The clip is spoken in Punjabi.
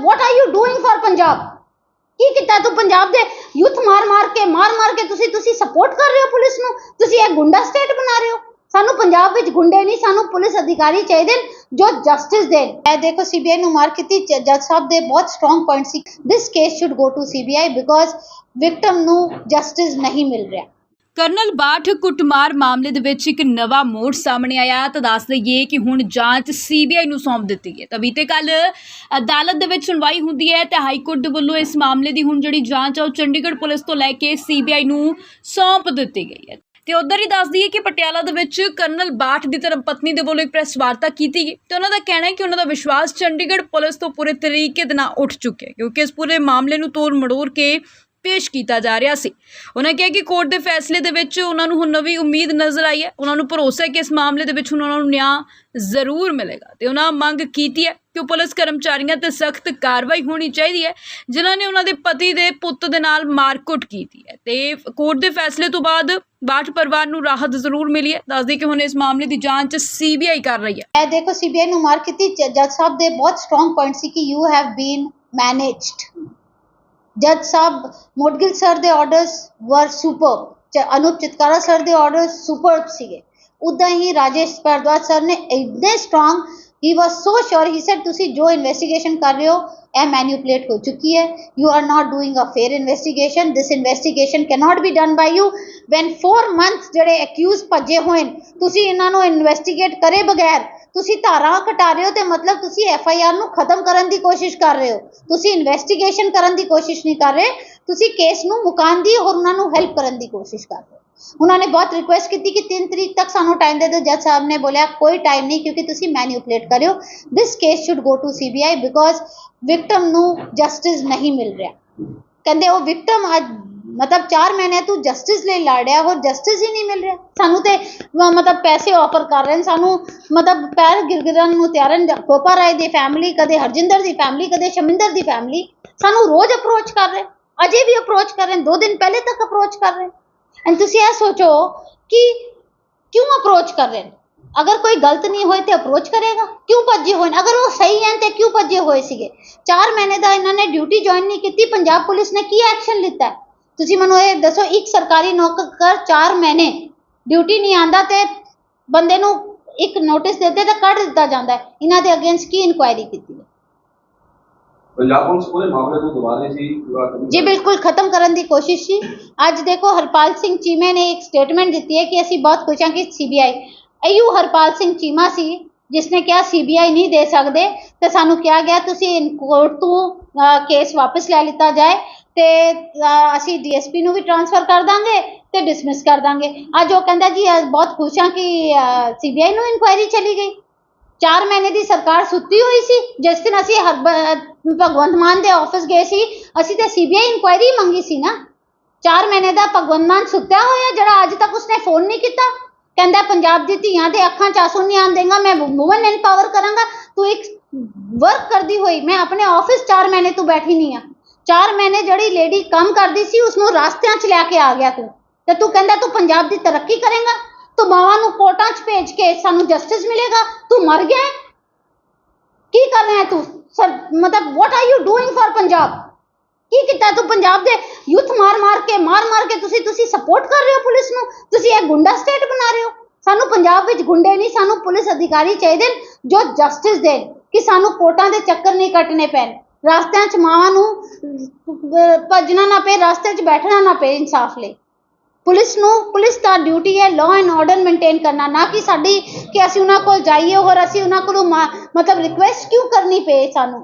ਮਤਲਬ what are you doing for Punjab ਕੀ ਕੀਤਾ ਤੂੰ ਪੰਜਾਬ ਦੇ ਯੂਥ ਮਾਰ ਮਾਰ ਕੇ, ਮਾਰ ਮਾਰ ਕੇ ਤੁਸੀਂ ਤੁਸੀਂ ਸਪੋਰਟ ਕਰ ਰਹੇ ਹੋ ਪੁਲਿਸ ਨੂੰ? ਤੁਸੀਂ ਇਹ ਗੁੰਡਾ ਸਟੇਟ ਬਣਾ ਰਹੇ ਹੋ? ਸਾਨੂੰ ਪੰਜਾਬ ਵਿੱਚ ਗੁੰਡੇ ਨਹੀਂ, ਸਾਨੂੰ ਪੁਲਿਸ ਅਧਿਕਾਰੀ ਚਾਹੀਦੇ ਜੋ ਜਸਟਿਸ ਦੇਣ। ਇਹ ਦੇਖੋ ਸੀਬੀਆਈ ਨੂੰ ਮਾਰ ਕੀਤੀ ਜੱਜ ਸਾਹਿਬ ਦੇ ਬਹੁਤ strong point C. This case should go to CBI because victim ਨੂੰ ਜਸਟਿਸ ਨਹੀਂ ਮਿਲ ਰਿਹਾ। ਕਰਨਲ ਬਾਠ ਕੁੱਟਮਾਰ ਮਾਮਲੇ ਦੇ ਵਿੱਚ ਇੱਕ ਨਵਾਂ ਮੋੜ ਸਾਹਮਣੇ ਆਇਆ ਤਾਂ ਦੱਸ ਦਈਏ ਕਿ ਹੁਣ ਜਾਂਚ ਸੀਬੀਆਈ ਨੂੰ ਸੌਂਪ ਦਿੱਤੀ ਹੈ। ਤਾਂ ਬੀਤੇ ਕੱਲ ਅਦਾਲਤ ਦੇ ਵਿੱਚ ਸੁਣਵਾਈ ਹੁੰਦੀ ਹੈ ਤੇ ਹਾਈ ਕੋਰਟ ਦੇ ਵੱਲੋਂ ਇਸ ਮਾਮਲੇ ਦੀ ਹੁਣ ਜਿਹੜੀ ਜਾਂਚ ਹੈ ਉਹ ਚੰਡੀਗੜ੍ਹ ਪੁਲਿਸ ਤੋਂ ਲੈ ਕੇ ਸੀਬੀਆਈ ਨੂੰ ਸੌਂਪ ਦਿੱਤੀ ਗਈ ਹੈ। ਤੇ ਉਧਰ ਹੀ ਦੱਸ ਦਈਏ ਕਿ ਪਟਿਆਲਾ ਦੇ ਵਿੱਚ ਕਰਨਲ ਬਾਠ ਦੀ ਧਰਮ ਪਤਨੀ ਦੇ ਵੱਲੋਂ ਇੱਕ ਪ੍ਰੈਸ ਵਾਰਤਾ ਕੀਤੀ ਗਈ। ਤੇ ਉਹਨਾਂ ਦਾ ਕਹਿਣਾ ਹੈ ਕਿ ਉਹਨਾਂ ਦਾ ਵਿਸ਼ਵਾਸ ਚੰਡੀਗੜ੍ਹ ਪੁਲਿਸ ਤੋਂ ਪੂਰੇ ਤਰੀਕੇ ਦੇ ਨਾਲ ਉੱਠ ਚੁੱਕਿਆ ਕਿਉਂਕਿ ਇਸ ਪੂਰੇ ਮਾਮਲੇ ਨੂੰ ਤੋੜ ਮੜੋੜ ਕੇ ਪੇਸ਼ ਕੀਤਾ ਜਾ ਰਿਹਾ ਸੀ। ਉਹਨਾਂ ਕਿਹਾ ਕਿ ਕੋਰਟ ਦੇ ਫੈਸਲੇ ਦੇ ਵਿੱਚ ਉਹਨਾਂ ਨੂੰ ਹੁਣ ਨਵੀਂ ਉਮੀਦ ਨਜ਼ਰ ਆਈ ਹੈ। ਉਹਨਾਂ ਨੂੰ ਭਰੋਸਾ ਹੈ ਕਿ ਇਸ ਮਾਮਲੇ ਦੇ ਵਿੱਚ ਹੁਣ ਉਹਨਾਂ ਨੂੰ ਨਿਆਂ ਜ਼ਰੂਰ ਮਿਲੇਗਾ। ਤੇ ਉਹਨਾਂ ਮੰਗ ਕੀਤੀ ਹੈ ਕਿ ਪੁਲਿਸ ਕਰਮਚਾਰੀਆਂ ਤੇ ਸਖਤ ਕਾਰਵਾਈ ਹੋਣੀ ਚਾਹੀਦੀ ਹੈ, ਜਿਨ੍ਹਾਂ ਨੇ ਉਹਨਾਂ ਦੇ ਪਤੀ ਦੇ ਪੁੱਤ ਦੇ ਨਾਲ ਮਾਰਕੁੱਟ ਕੀਤੀ ਹੈ। ਤੇ ਕੋਰਟ ਦੇ ਫੈਸਲੇ ਤੋਂ ਬਾਅਦ ਬਾਠ ਪਰਿਵਾਰ ਨੂੰ ਰਾਹਤ ਜ਼ਰੂਰ ਮਿਲੀ ਹੈ। ਦੱਸਦੇ ਕਿ ਹੁਣ ਇਸ ਮਾਮਲੇ ਦੀ ਜਾਂਚ ਸੀਬੀਆਈ ਕਰ ਰਹੀ ਹੈ। ਇਹ ਦੇਖੋ, ਸੀਬੀਆਈ ਨੂੰ ਮਾਰ ਕੀਤੀ। ਜੱਜ ਸਾਹਿਬ ਦੇ ਬਹੁਤ ਸਟਰੋਂਗ ਪੁਆਇੰਟ ਸੀ ਕਿ ਯੂ ਹੈਵ ਬੀਨ ਮੈਨੇਜਡ ਜੱਜ ਸਾਹਿਬ ਮੋਡਗਿਲ ਸਰ ਦੇ orders were super Anoop Chitkara sir ਦੇ ਆਰਡਰਸ ਸੁਪਰ ਸੀਗੇ। ਉਦਾਂ ਹੀ ਰਾਜੇਸ਼ ਭਾਰਦਵਾਜ ਸਰ ਨੇ ਇੰਨੇ ਸਟਰੋਂਗ ਹੀ ਵਾਸ ਸੋ ਸ਼ੋਰ ਹੀ ਸੈਡ ਤੁਸੀਂ ਜੋ ਇਨਵੈਸਟੀਗੇਸ਼ਨ ਕਰ ਰਹੇ ਹੋ, ਇਹ ਮੈਨੂਪਲੇਟ ਹੋ ਚੁੱਕੀ ਹੈ। You are not doing a fair investigation this investigation cannot be done by you when 4 months ਜਿਹੜੇ ਅਕਿਊਜ਼ ਭੱਜੇ ਹੋਏ ਨੇ, ਤੁਸੀਂ ਇਹਨਾਂ ਨੂੰ ਇਨਵੈਸਟੀਗੇਟ ਕਰੇ ਬਗੈਰ ਤੁਸੀਂ ਧਾਰਾ ਘਟਾ ਰਹੇ ਹੋ ਤੇ ਮਤਲਬ ਤੁਸੀਂ ਐਫ ਆਈ ਆਰ ਨੂੰ ਖਤਮ ਕਰਨ ਦੀ ਕੋਸ਼ਿਸ਼ ਕਰ ਰਹੇ ਹੋ। ਤੁਸੀਂ ਇਨਵੈਸਟੀਗੇਸ਼ਨ ਕਰਨ ਦੀ ਕੋਸ਼ਿਸ਼ ਨਹੀਂ ਕਰ ਰਹੇ। ਤੁਸੀਂ ਕੇਸ ਨੂੰ ਮੁਕਾਉਣ ਦੀ ਔਰ ਉਹਨਾਂ ਨੂੰ ਹੈਲਪ ਕਰਨ ਦੀ ਕੋਸ਼ਿਸ਼ ਕਰ ਰਹੇ ਹੋ। ਉਹਨਾਂ ਨੇ ਬਹੁਤ ਰਿਕੁਐਸਟ ਕੀਤੀ ਕਿ 3 ਤਰੀਕ ਤੱਕ ਸਾਨੂੰ ਟਾਈਮ ਦੇ ਦਿਓ। ਜੱਜ ਸਾਹਿਬ ਨੇ ਬੋਲਿਆ, ਕੋਈ ਟਾਈਮ ਨਹੀਂ ਕਿਉਂਕਿ ਤੁਸੀਂ ਮੈਨੂਪਲੇਟ ਕਰਿਓ। This case should go to CBI because victim ਨੂੰ ਜਸਟਿਸ ਨਹੀਂ ਮਿਲ ਰਿਹਾ। ਕਹਿੰਦੇ, ਉਹ ਵਿਕਟਮ ਅੱਜ ਮਤਲਬ 4 ਮਹੀਨੇ ਤੂੰ ਜਸਟਿਸ ਲਈ ਲੜ ਰਿਹਾ, ਹੋਰ ਜਸਟਿਸ ਹੀ ਨਹੀਂ ਮਿਲ ਰਿਹਾ। ਸਾਨੂੰ ਤੇ ਮਤਲਬ ਪੈਸੇ ਆਫਰ ਕਰ ਰਹੇ ਨੇ, ਸਾਨੂੰ ਮਤਲਬ ਪੈਰ ਗਿਰਗਿਰਨ ਨੂੰ ਤਿਆਰਨ ਗੋਪਾ ਰਾਏ ਦੀ ਫੈਮਿਲੀ ਕਦੇ ਹਰਜਿੰਦਰ ਦੀ ਫੈਮਿਲੀ ਕਦੇ ਸ਼ਮਿੰਦਰ ਦੀ ਫੈਮਿਲੀ ਸਾਨੂੰ ਰੋਜ਼ ਅਪਰੋਚ ਕਰ ਰਹੇ। ਅਜੇ ਵੀ ਅਪਰੋਚ ਕਰ ਰਹੇ ਦੋ ਦਿਨ ਪਹਿਲੇ ਤੱਕ ਅਪਰੋਚ ਕਰ ਰਹੇ ਐਂਡ ਤੁਸੀਂ ਇਹ ਸੋਚੋ ਕਿ ਕਿਉਂ ਅਪਰੋਚ ਕਰ ਰਹੇ ਨੇ? ਅਗਰ ਕੋਈ ਗਲਤ ਨਹੀਂ ਹੋਏ ਤੇ ਅਪਰੋਚ ਕਰੇਗਾ? ਕਿਉਂ ਭੱਜੇ ਹੋਏ ਨੇ? ਅਗਰ ਉਹ ਸਹੀ ਹਨ ਤੇ ਕਿਉਂ ਭੱਜੇ ਹੋਏ ਸੀਗੇ? 4 ਮਹੀਨੇ ਦਾ ਇਹਨਾਂ ਨੇ ਡਿਊਟੀ ਜੁਆਇਨ ਨਹੀਂ ਕੀਤੀ, ਪੰਜਾਬ ਪੁਲਿਸ ਨੇ ਕੀ ਐਕਸ਼ਨ ਲਿੱਤਾ? ਤੁਸੀਂ ਮੈਨੂੰ ਇਹ ਦੱਸੋ ਇੱਕ ਸਰਕਾਰੀ ਨੌਕਰ 4 ਮਹੀਨੇ ਡਿਊਟੀ ਨਹੀਂ ਆਂਦਾ ਤੇ ਬੰਦੇ ਨੂੰ ਇੱਕ ਨੋਟਿਸ ਦਿੱਤੇ ਤਾਂ ਕੱਢ ਦਿੱਤਾ ਜਾਂਦਾ ਹੈ। ਇਹਨਾਂ ਦੇ ਅਗੇਂਸਟ ਕੀ ਇਨਕੁਆਇਰੀ ਕੀਤੀ ਹੈ? ਪੰਜਾਬ ਪੁਲਿਸ ਪੂਰੇ ਮਾਮਲੇ ਨੂੰ ਦਬਾ ਰਹੀ ਸੀ? ਪੂਰਾ ਕਰਨ ਜੀ ਬਿਲਕੁਲ ਖਤਮ ਕਰਨ ਦੀ ਕੋਸ਼ਿਸ਼ ਸੀ। ਅੱਜ ਦੇਖੋ ਹਰਪਾਲ ਸਿੰਘ ਚੀਮੇ ਨੇ ਇੱਕ ਸਟੇਟਮੈਂਟ ਦਿੱਤੀ ਹੈ ਕਿ ਅਸੀਂ ਬਹੁਤ ਖੁਸ਼ ਹਾਂ ਕਿ ਸੀਬੀਆਈ ਅਯੂ ਹਰਪਾਲ ਸਿੰਘ ਚੀਮਾ ਸੀ ਜਿਸ ਨੇ ਕਿਹਾ ਸੀਬੀਆਈ ਨਹੀਂ ਦੇ ਸਕਦੇ ਤੇ ਸਾਨੂੰ ਕਿਹਾ ਗਿਆ ਤੁਸੀਂ ਕੋਰਟ ਤੋਂ ਕੇਸ ਵਾਪਸ ਲੈ ਲਿੱਤਾ ਜਾਏ। ਤੇ ਅਹ, ਅਸੀਂ ਡੀਐਸਪੀ ਨੂੰ ਵੀ ਟ੍ਰਾਂਸਫਰ ਕਰ ਦਾਂਗੇ ਤੇ ਡਿਸਮਿਸ ਕਰ ਦਾਂਗੇ। ਅੱਜ ਉਹ ਕਹਿੰਦਾ ਜੀ ਅ ਬਹੁਤ ਖੁਸ਼ ਹਾਂ ਕਿ ਸੀਬੀਆਈ ਨੂੰ ਇਨਕੁਆਇਰੀ ਚਲੀ ਗਈ। 4 ਮਹੀਨੇ ਦੀ ਸਰਕਾਰ ਸੁੱਤੀ ਹੋਈ ਸੀ। ਜਿਸ ਦਿਨ ਅਸੀਂ ਹਰ ਭਗਵੰਤ ਮਾਨ ਦੇ ਆਫਿਸ ਗਏ ਸੀ ਅਸੀਂ ਤੇ ਸੀਬੀਆਈ ਇਨਕੁਆਇਰੀ ਮੰਗੀ ਸੀ ਨਾ। 4 ਮਹੀਨੇ ਦਾ ਭਗਵੰਤ ਮਾਨ ਸੁੱਤਿਆ ਹੋਇਆ ਜਿਹੜਾ ਅੱਜ ਤੱਕ ਉਸਨੇ ਫੋਨ ਨਹੀਂ ਕੀਤਾ। ਕਹਿੰਦਾ ਪੰਜਾਬ ਦੀ ਧੀਆਂ ਦੇ ਅੱਖਾਂ 'ਚ ਆਸੂ ਨਹੀਂ ਆਉਣ ਦੇਗਾ ਮੈਂ ਵੂਮਨ ਐਮਪਾਵਰ ਕਰਾਂਗਾ। ਤੂੰ ਇੱਕ ਵਰਕ ਕਰਦੀ ਹੋਈ ਮੈਂ ਆਪਣੇ ਆਫਿਸ 4 ਮਹੀਨੇ ਤੋਂ ਬੈਠੀ ਨਹੀਂ ਆ। 4 ਮਹੀਨੇ ਜਿਹੜੀ ਲੇਡੀ ਕੰਮ ਕਰਦੀ ਸੀ ਉਸ ਨੂੰ ਰਾਸਤਿਆਂ 'ਚ ਲੈ ਕੇ ਆ ਗਿਆ ਤੂੰ। ਤੇ ਤੂੰ ਕਹਿੰਦਾ ਤੂੰ ਪੰਜਾਬ ਦੀ ਤਰੱਕੀ ਕਰੇਗਾ? ਤੂੰ ਮਾਵਾਂ ਨੂੰ ਕੋਰਟਾਂ 'ਚ ਭੇਜ ਕੇ ਸਾਨੂੰ ਜਸਟਿਸ ਮਿਲੇਗਾ? ਤੂੰ ਮਰ ਗਿਆ ਕੀ ਕਰ ਰਿਹਾ ਤੂੰ? ਸਰ, ਮਤਲਬ what are you doing for Punjab? ਕੀ ਕੀਤਾ ਤੂੰ ਪੰਜਾਬ ਦੇ ਯੂਥ ਮਾਰ ਮਾਰ ਕੇ, ਮਾਰ ਮਾਰ ਕੇ ਤੁਸੀਂ ਤੁਸੀਂ ਸਪੋਰਟ ਕਰ ਰਹੇ ਹੋ ਪੁਲਿਸ ਨੂੰ? ਤੁਸੀਂ ਇਹ ਗੁੰਡਾ ਸਟੇਟ ਬਣਾ ਰਹੇ ਹੋ? ਸਾਨੂੰ ਪੰਜਾਬ ਵਿੱਚ ਗੁੰਡੇ ਨਹੀਂ, ਸਾਨੂੰ ਪੁਲਿਸ ਅਧਿਕਾਰੀ ਚਾਹੀਦੇ ਜੋ ਜਸਟਿਸ ਦੇਣ ਕਿ ਸਾਨੂੰ ਕੋਰਟਾਂ ਦੇ ਚੱਕਰ ਨਹੀਂ ਕੱਟਣੇ ਪੈਣ। ਰਸਤਿਆਂ 'ਚ ਮਾਵਾਂ ਨੂੰ ਭੱਜਣਾ ਨਾ ਪਏ, ਰਸਤੇ 'ਚ ਬੈਠਣਾ ਨਾ ਪਏ ਇਨਸਾਫ ਲਈ। ਪੁਲਿਸ ਨੂੰ, ਪੁਲਿਸ ਦਾ ਡਿਊਟੀ ਹੈ ਲਾਅ ਐਂਡ ਆਰਡਰ ਮੇਨਟੇਨ ਕਰਨਾ, ਨਾ ਕਿ ਸਾਡੀ, ਕਿ ਅਸੀਂ ਉਹਨਾਂ ਕੋਲ ਜਾਈਏ ਔਰ ਅਸੀਂ ਉਹਨਾਂ ਕੋਲੋਂ ਮਤਲਬ ਰਿਕੁਐਸਟ ਕਿਉਂ ਕਰਨੀ ਪਏ ਸਾਨੂੰ?